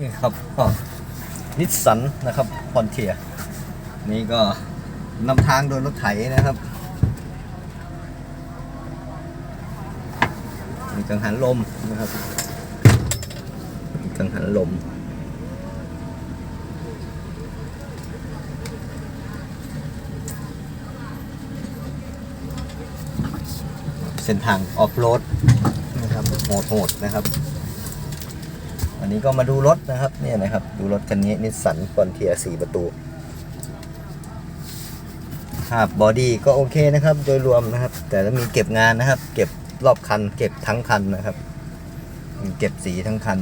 นี่ครับก็นิสสันนะครับพอนเทียนี่ก็นำทางโดยรถไถนะครับมีกังหันลมนะครับมีกังหันลมเส้นทางออฟโรดนะครับโหดๆนะครับ อันนี้ก็มาดูรถนะครับเนี่ยนะครับ ดูรถคันนี้นิสสันฟอนเทียสี่ประตูภาพบอดี้ก็โอเคนะครับ โดยรวมนะครับ แต่ต้องมีเก็บงานนะครับ เก็บรอบคัน เก็บทั้งคันนะครับ เก็บสีทั้งคัน